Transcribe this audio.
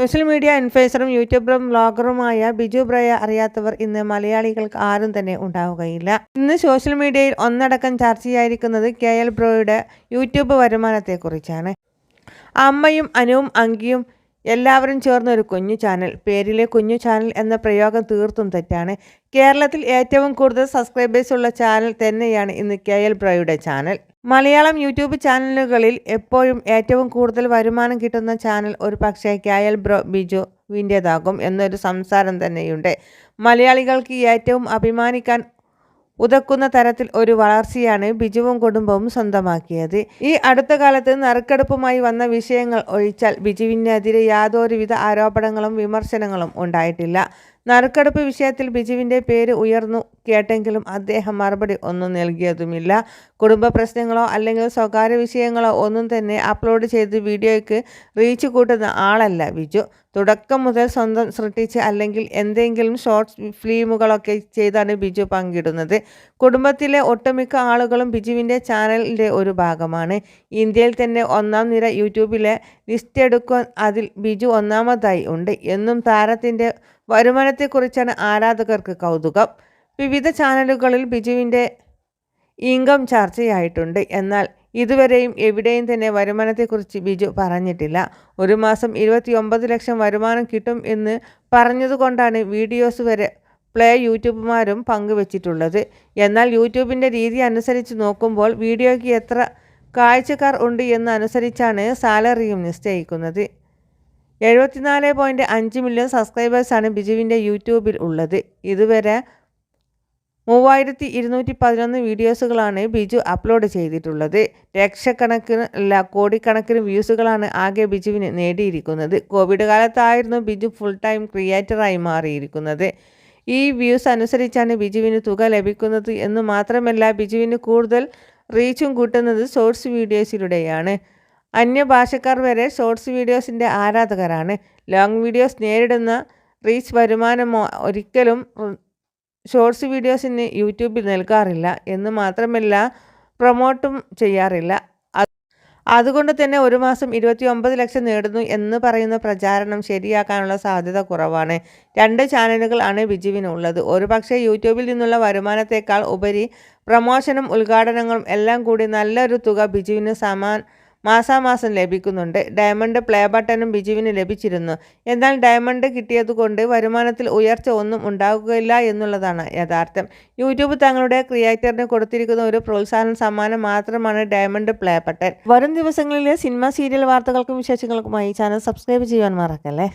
Social media ഇൻഫ്ലുവൻസറും യൂട്യൂബറും വ്ളോഗറുമായ ബിജു ബ്രയ അറിയാത്തവർ ഇന്ന് മലയാളികൾക്ക് ആരും തന്നെ ഉണ്ടാവുകയില്ല. ഇന്ന് സോഷ്യൽ മീഡിയയിൽ ഒന്നടക്കം ചർച്ചയായിരിക്കുന്നത് കെ എൽ ബ്രോയുടെ യൂട്യൂബ് വരുമാനത്തെക്കുറിച്ചാണ്. അമ്മയും അനുവും അങ്കിയും എല്ലാവരും ചേർന്ന ഒരു കുഞ്ഞു ചാനൽ. പേരിലെ കുഞ്ഞു ചാനൽ എന്ന പ്രയോഗം തീർത്തും തെറ്റാണ്. കേരളത്തിൽ ഏറ്റവും കൂടുതൽ സബ്സ്ക്രൈബേഴ്സ് ഉള്ള ചാനൽ തന്നെയാണ് ഇന്ന് കെ എൽ ബ്രോയുടെ ചാനൽ. മലയാളം യൂട്യൂബ് ചാനലുകളിൽ എപ്പോഴും ഏറ്റവും കൂടുതൽ വരുമാനം കിട്ടുന്ന ചാനൽ ഒരു പക്ഷേ കായൽ ബ്രോ ബിജു വിന്റേതാകും എന്നൊരു സംസാരം തന്നെയുണ്ട്. മലയാളികൾക്ക് ഏറ്റവും അഭിമാനിക്കാൻ ഉതക്കുന്ന തരത്തിൽ ഒരു വളർച്ചയാണ് ബിജുവും കുടുംബവും സ്വന്തമാക്കിയത്. ഈ അടുത്ത കാലത്ത് നറുക്കെടുപ്പുമായി വന്ന വിഷയങ്ങൾ ഒഴിച്ചാൽ ബിജുവിനെതിരെ യാതൊരുവിധ ആരോപണങ്ങളും വിമർശനങ്ങളും ഉണ്ടായിട്ടില്ല. നറുക്കെടുപ്പ് വിഷയത്തിൽ ബിജുവിന്റെ പേര് ഉയർന്നു കേട്ടെങ്കിലും അദ്ദേഹം മറുപടി ഒന്നും നൽകിയതുമില്ല. കുടുംബ പ്രശ്നങ്ങളോ അല്ലെങ്കിൽ സ്വകാര്യ വിഷയങ്ങളോ ഒന്നും തന്നെ അപ്ലോഡ് ചെയ്ത് വീഡിയോയ്ക്ക് റീച്ച് കൂട്ടുന്ന ആളല്ല ബിജു. തുടക്കം മുതൽ സ്വന്തം സൃഷ്ടിച്ച് അല്ലെങ്കിൽ എന്തെങ്കിലും ഷോർട്ട് ഫിലിമുകളൊക്കെ ചെയ്താണ് ബിജു പങ്കിടുന്നത്. കുടുംബത്തിലെ ഒട്ടുമിക്ക ആളുകളും ബിജുവിന്റെ ചാനലിന്റെ ഒരു ഭാഗമാണ്. ഇന്ത്യയിൽ തന്നെ ഒന്നാം നിര യൂട്യൂബിലെ ലിസ്റ്റ് എടുക്കാൻ അതിൽ ബിജു ഒന്നാമതായി ഉണ്ട്. എന്നും താരത്തിന്റെ വരുമാനത്തെക്കുറിച്ചാണ് ആരാധകർക്ക് കൗതുകം. വിവിധ ചാനലുകളിൽ ബിജുവിന്റെ ഇൻകം ചർച്ചയായിട്ടുണ്ട്. എന്നാൽ ഇതുവരെയും എവിടെയും തന്നെ വരുമാനത്തെക്കുറിച്ച് ബിജു പറഞ്ഞിട്ടില്ല. ഒരു മാസം ഇരുപത്തി ലക്ഷം വരുമാനം കിട്ടും എന്ന് പറഞ്ഞതുകൊണ്ടാണ് വീഡിയോസ് വരെ പ്ലേ യൂട്യൂബുമാരും പങ്കുവച്ചിട്ടുള്ളത്. എന്നാൽ യൂട്യൂബിന്റെ രീതി അനുസരിച്ച് നോക്കുമ്പോൾ വീഡിയോയ്ക്ക് എത്ര കാഴ്ചക്കാർ ഉണ്ട് എന്നനുസരിച്ചാണ് സാലറിയും നിശ്ചയിക്കുന്നത്. എഴുപത്തിനാല് പോയിന്റ് അഞ്ച് മില്യൺ സബ്സ്ക്രൈബേഴ്സാണ് ബിജുവിന്റെ യൂട്യൂബിൽ ഉള്ളത്. ഇതുവരെ മൂവായിരത്തി ഇരുന്നൂറ്റി പതിനൊന്ന് വീഡിയോസുകളാണ് ബിജു അപ്ലോഡ് ചെയ്തിട്ടുള്ളത്. ലക്ഷക്കണക്കിന് അല്ല കോടിക്കണക്കിന് വ്യൂസുകളാണ് ആകെ ബിജുവിന് നേടിയിരിക്കുന്നത്. കോവിഡ് കാലത്തായിരുന്നു ബിജു ഫുൾ ടൈം ക്രിയേറ്ററായി മാറിയിരിക്കുന്നത്. ഈ വ്യൂസ് അനുസരിച്ചാണ് ബിജുവിന് തുക ലഭിക്കുന്നത് എന്ന് മാത്രമല്ല ബിജുവിന് കൂടുതൽ റീച്ചും കൂട്ടുന്നത് ഷോർട്സ് വീഡിയോസിലൂടെയാണ്. അന്യഭാഷക്കാർ വരെ ഷോർട്സ് വീഡിയോസിന്റെ ആരാധകരാണ്. ലോങ് വീഡിയോസ് നേരിടുന്ന റീച്ച് വരുമാനമോ ഒരിക്കലും ഷോർട്സ് വീഡിയോസിന് യൂട്യൂബിൽ നൽകാറില്ല എന്ന് മാത്രമല്ല പ്രൊമോട്ടും ചെയ്യാറില്ല. അതുകൊണ്ട് തന്നെ ഒരു മാസം ഇരുപത്തി ഒമ്പത് ലക്ഷം നേടുന്നു എന്ന് പറയുന്ന പ്രചാരണം ശരിയാക്കാനുള്ള സാധ്യത കുറവാണ്. രണ്ട് ചാനലുകളാണ് ബിജുവിനുള്ളത് ഒരുപക്ഷെ യൂട്യൂബിൽ നിന്നുള്ള വരുമാനത്തേക്കാൾ ഉപരി പ്രമോഷനും ഉദ്ഘാടനങ്ങളും എല്ലാം കൂടി നല്ലൊരു തുക ബിജുവിന് സമാൻ മാസാമാസം ലഭിക്കുന്നുണ്ട്. ഡയമണ്ട് പ്ലേ ബട്ടനും ബിജുവിന് ലഭിച്ചിരുന്നു. എന്നാൽ ഡയമണ്ട് കിട്ടിയതുകൊണ്ട് വരുമാനത്തിൽ ഉയർച്ച ഒന്നും ഉണ്ടാകുകയില്ല എന്നുള്ളതാണ് യഥാർത്ഥം യൂട്യൂബ് തങ്ങളുടെ ക്രിയേറ്ററിന് കൊടുത്തിരിക്കുന്ന ഒരു പ്രോത്സാഹന സമ്മാനം മാത്രമാണ് ഡയമണ്ട് പ്ലേ ബട്ടൺ. വരും ദിവസങ്ങളിലെ സിനിമ സീരിയൽ വാർത്തകൾക്കും വിശേഷങ്ങൾക്കുമായി ചാനൽ സബ്സ്ക്രൈബ് ചെയ്യാൻ മറക്കല്ലേ?